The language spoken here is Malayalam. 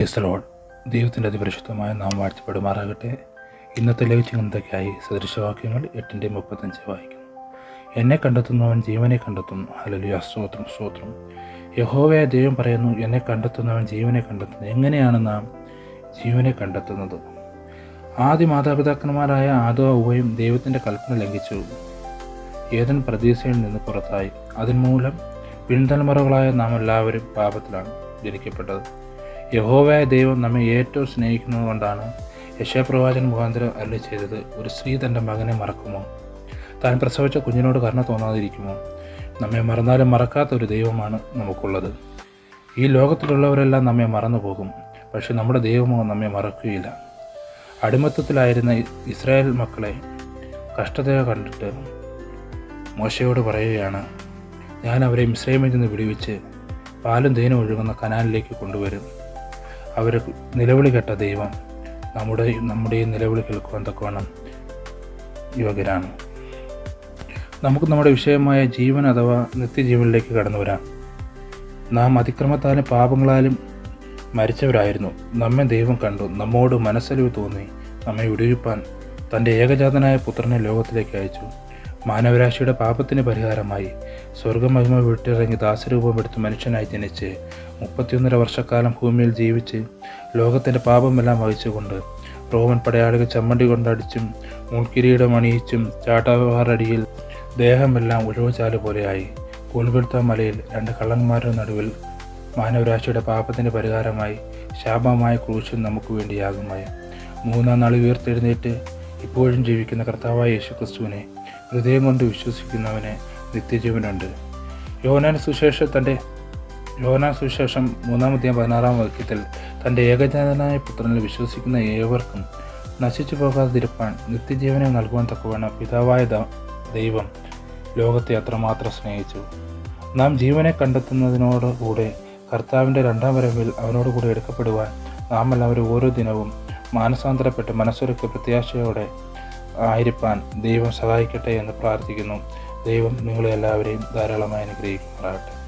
ക്രൈസ്തലോഡ് ദൈവത്തിന്റെ അതിപരിശുദ്ധമായ നാം വാഴ്ത്തപ്പെടുമാറാകട്ടെ. ഇന്നത്തെ ലഘുചിന്തയ്ക്കായി സദൃശവാക്യങ്ങൾ എട്ടിന്റെ മുപ്പത്തഞ്ച് വായിക്കുന്നു. എന്നെ കണ്ടെത്തുന്നവൻ ജീവനെ കണ്ടെത്തുന്നു. ഹലലിയ സ്തോത്രം സ്തോത്രം. യഹോവയായ ദൈവം പറയുന്നു എന്നെ കണ്ടെത്തുന്നവൻ ജീവനെ കണ്ടെത്തുന്നു. എങ്ങനെയാണ് നാം ജീവനെ കണ്ടെത്തുന്നത്? ആദ്യ മാതാപിതാക്കന്മാരായ ആദോ ഉവയും ദൈവത്തിന്റെ കൽപ്പന ലംഘിച്ചു. ഏതൻ പ്രതീക്ഷയിൽ നിന്ന് പുറത്തായി. അതിന്മൂലം പിൻതലമുറകളായ നാം എല്ലാവരും പാപത്തിലാണ് ജനിക്കപ്പെട്ടത്. യഹോവയായ ദൈവം നമ്മെ ഏറ്റവും സ്നേഹിക്കുന്നത് കൊണ്ടാണ് യശയപ്രവാചൻ മുഖാന്തരം അരളി ചെയ്തത് ഒരു സ്ത്രീ തന്റെ മകനെ മറക്കുമോ? താൻ പ്രസവിച്ച കുഞ്ഞിനോട് കരുണ തോന്നാതിരിക്കുമോ? നമ്മെ മറന്നാലും മറക്കാത്ത ഒരു ദൈവമാണ് നമുക്കുള്ളത്. ഈ ലോകത്തിലുള്ളവരെല്ലാം നമ്മെ മറന്നു പോകും പക്ഷെ നമ്മുടെ ദൈവമോ നമ്മെ മറക്കുകയില്ല. അടിമത്തത്തിലായിരുന്ന ഇസ്രായേൽ മക്കളെ കഷ്ടത കണ്ടിട്ട് മോശയോട് പറയുകയാണ് ഞാൻ അവരെ മിശ്രമിൽ നിന്ന് വിടുവിച്ച് പാലും തേനും ഒഴുകുന്ന കനാലിലേക്ക് കൊണ്ടുവരും. അവർ നിലവിളി കേട്ട ദൈവം നമ്മുടെ നമ്മുടെ നിലവിളി കേൾക്കുവാൻ തക്കവണ്ണം യോഗ്യരാണ്. നമുക്ക് നമ്മുടെ വിഷയമായ ജീവൻ അഥവാ നിത്യജീവനിലേക്ക് കടന്നു വരാം. നാം അതിക്രമത്താലും പാപങ്ങളാലും മരിച്ചവരായിരുന്നു. നമ്മെ ദൈവം കണ്ടു. നമ്മോട് മനസ്സലിവ് തോന്നി. നമ്മെ വിടുവിപ്പാൻ തന്റെ ഏകജാതനായ പുത്രനെ ലോകത്തിലേക്ക് അയച്ചു. മാനവരാശിയുടെ പാപത്തിന് പരിഹാരമായി സ്വർഗമഹിമ വിട്ടിറങ്ങി ദാസരൂപമെടുത്ത് മനുഷ്യനായി ജനിച്ച് മുപ്പത്തിയൊന്നര വർഷക്കാലം ഭൂമിയിൽ ജീവിച്ച് ലോകത്തിന്റെ പാപമെല്ലാം വഹിച്ചുകൊണ്ട് റോമൻ പടയാളികൾ ചമ്മണ്ടി കൊണ്ടടിച്ചും മുൾക്കിരീടം അണിയിച്ചും ചാട്ടവാറടിയിൽ ദേഹമെല്ലാം ഉഴവുചാൽ പോലെയായി. കൂൽപിടുത്ത മലയിൽ രണ്ട് കള്ളന്മാരുടെ നടുവിൽ മാനവരാശിയുടെ പാപത്തിന് പരിഹാരമായി ശാപമായ ക്രൂശും നമുക്ക് വേണ്ടിയാകുമായി. മൂന്നാം നാൾ ഉയർത്തെഴുന്നേറ്റ് ഇപ്പോഴും ജീവിക്കുന്ന കർത്താവായ യേശു ക്രിസ്തുവിനെ ഹൃദയം കൊണ്ട് വിശ്വസിക്കുന്നവന് നിത്യജീവനുണ്ട്. യോനാൻ സുശേഷ തന്റെ യോനാൻ സുശേഷം മൂന്നാമത്തെയും പതിനാറാം വാക്യത്തിൽ തന്റെ ഏകജാതനായ പുത്രനിൽ വിശ്വസിക്കുന്ന ഏവർക്കും നശിച്ചു പോകാതിരിപ്പാൻ നിത്യജീവനെ നൽകുവാൻ തക്കവണ്ണം പിതാവായ ദൈവം ലോകത്തെ അത്രമാത്രം സ്നേഹിച്ചു. നാം ജീവനെ കണ്ടെത്തുന്നതിനോട് കൂടെ കർത്താവിന്റെ രണ്ടാം വരവിൽ അവനോടുകൂടി എടുക്കപ്പെടുവാൻ നാം എല്ലാവരും ഓരോ ദിനവും മാനസാന്തരപ്പെട്ട് മനസ്സൊരുക്ക് പ്രത്യാശയോടെ ആയിരിക്കാൻ ദൈവം സഹായിക്കട്ടെ എന്ന് പ്രാർത്ഥിക്കുന്നു. ദൈവം നിങ്ങളെല്ലാവരെയും ധാരാളമായി അനുഗ്രഹിക്കുമാറാകട്ടെ.